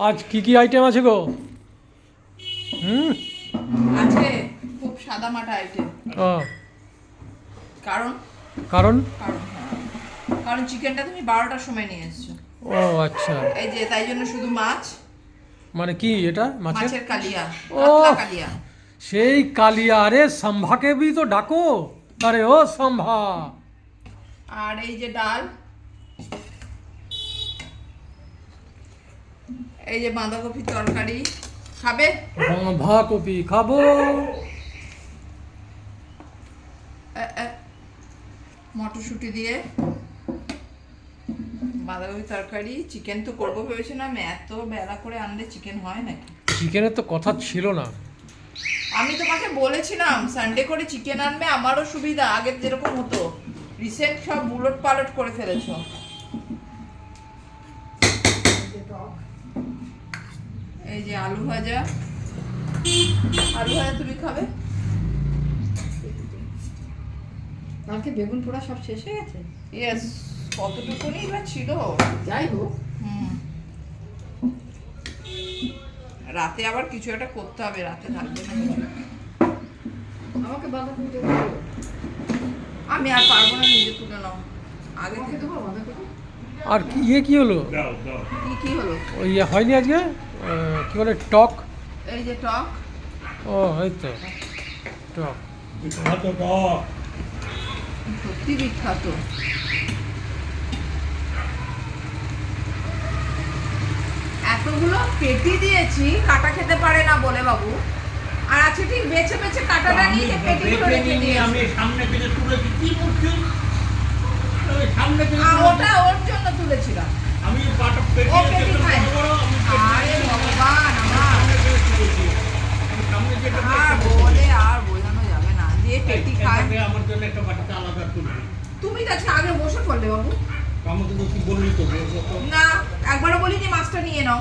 আজ কি কি আইটেম আছে গো? হুম? আজকে খুব সাদা মাটা আইটেম ও। কারণ? কারণ? কারণ হ্যাঁ। চিকেনটা তুমি বারোটার সময় নিয়ে এসছো। ও আচ্ছা। এই যে তাই জন্য শুধু মাছ। মানে কি এটা মাছের? মাছের কালিয়া ও। কালিয়া। সেই কালিয়া আরে সম্ভাকে বি তো ডাকো। আরে ও সম্ভা। আর এই যে ডাল এই যে বাঁধাকপি তরকারি খাবে? সম্ভা কপি খাব মটরশুঁটি দিয়ে বাঁধাকপি তরকারি চিকেন তো করব ভেবেছিলাম এত বেলা করে আনলে চিকেন হয় নাকি? চিকেনের তো কথা ছিল না। আমি তোমাকে বলেছিলাম সানডে করে চিকেন আনবে আমারও সুবিধা আগের যেরকম হতো। রিসেন্ট সব বুলট পালট করে ফেলেছো। এই যে আলু ভাজা। আলু ভাজা তুমি খাবে? কালকে বেগুন পোড়া সব শেষ হয়ে গেছে? ইয়েস কতটুকুনি বা ছিল? যাই হোক। রাতে আবার কিছু একটা করতে হবে রাতে থাকবে না কিছু। আমাকে বাঁধাকপি আমি আর পারব না নিজে তুলে নাও। আগে থেকে। বাঁধাকপি? আর কি ইয়ে কি হলো? কি কি হলো? ওই ইয়ে হয়নি আজকে? কি বলে টক? এই যে টক। ও এই তো টক। বিখ্যাত টক। সত্যি বিখ্যাত। এতগুলো পেটি দিয়েছি কাটা খেতে পারে না বলে বাবু। আর আছে ঠিক বেছে বেছে কাটাটা নিয়ে পেটিগুলো রেখে দিয়ে আমি সামনে থেকে তুলেছি। কি করছি ওই সামনে থেকে ওটা ওর জন্য তুলেছিলাম আমি পাটা পেটি ও আছে, পেটি একটা খায়। বড় বড়, আমি পেটি আরে আছে, ভগবান আমার সামনে থেকে তুলেছি। আমি সামনে থেকে একটা আর পেটি বলে তুলেছি। আর বোঝানো যাবে না যে পেটি খায় এটাকে আমার জন্য একটা বাটিতে আলাদা তুলবি কাছে আগে বসে পড়লে বাবু। আমাকে তো কি বললি তো? না একবারও বলিনি মাছটা নিয়ে নাও।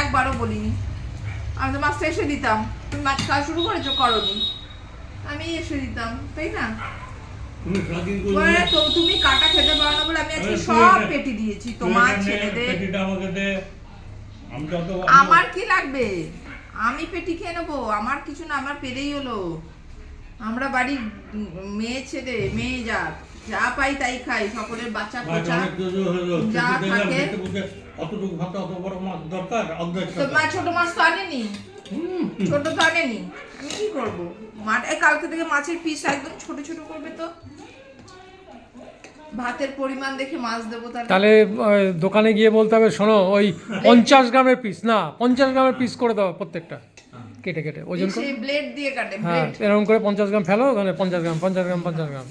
একবারও বলিনি। আমি তো মাছটা এসে দিতাম। তুমি মাছ খাওয়া শুরু করেছ করনি। আমি এসে দিতাম তাই না? তুমি। তো কাটা খেতে পারো না বলে আমি আজকে সব পেটি দিয়েছি তোমার ছেলেদের। আমার কি লাগবে? আমি পেটি খেয়ে নেব আমার কিছু না আমার পেলেই হলো। আমরা বাড়ির মেয়ে ছেলে মেয়ে জাত। যা পাই তাই খাই সকলের বাচ্চা কিছু হলো যা থাকে। অতটুকু ভাত অত বড় মাছ দরকার অর্ধেক তো মা ছোট মাছ তো আনেনি? ছোট তো আনেনি? আমি কি করব? মাঠ এই কালকে থেকে মাছের পিস একদম ছোট ছোট করবে তো। ভাতের পরিমাণ দেখে মাছ দেবো তাহলে দোকানে গিয়ে বলতে হবে শোনো ওই পঞ্চাশ গ্রামের পিস না পঞ্চাশ গ্রামের পিস করে দাও প্রত্যেকটা কেটে কেটে ওজন ব্লেড দিয়ে কাটে হ্যাঁ এরকম করে পঞ্চাশ গ্রাম ফেলো ওখানে পঞ্চাশ গ্রাম পঞ্চাশ গ্রাম পঞ্চাশ গ্রাম।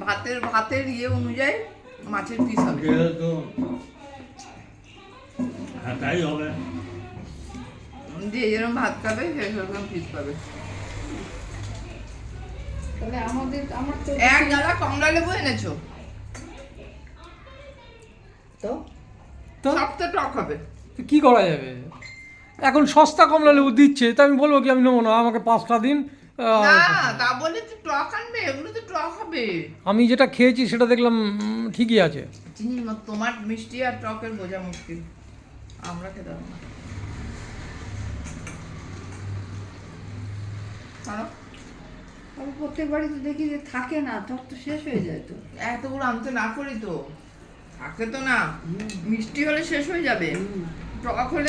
ভাতের ভাতের ইয়ে অনুযায়ী মাছের পিস হবে। যেহেতু হ্যাঁ তাই হবে। যে যেরকম ভাত খাবে সে সেরকম পিস পাবে। তাহলে আমাদের আমার তো এক গাদা কমলা লেবু এনেছো? তো? তো? সব তো টক হবে। কি করা যাবে? এখন সস্তা কমলা লেবু দিচ্ছে তা আমি বলব কি আমি নেব না আমাকে পাঁচটা দিন। আহ, না তা বলে তো টক আনবে এগুলো তো টক হবে। আমি যেটা খেয়েছি সেটা দেখলাম ঠিকই আছে। চিনি তোমার মিষ্টি আর টকের বোঝা মুশকিল। আমরা খেতে পারব না। প্রত্যেক বাড়িতে দেখি যে থাকে না তোর তো শেষ হয়ে যায় তো। এতগুলো আনতে না করি তো। থাকে তো না। মিষ্টি হলে শেষ হয়ে যাবে। টক হলে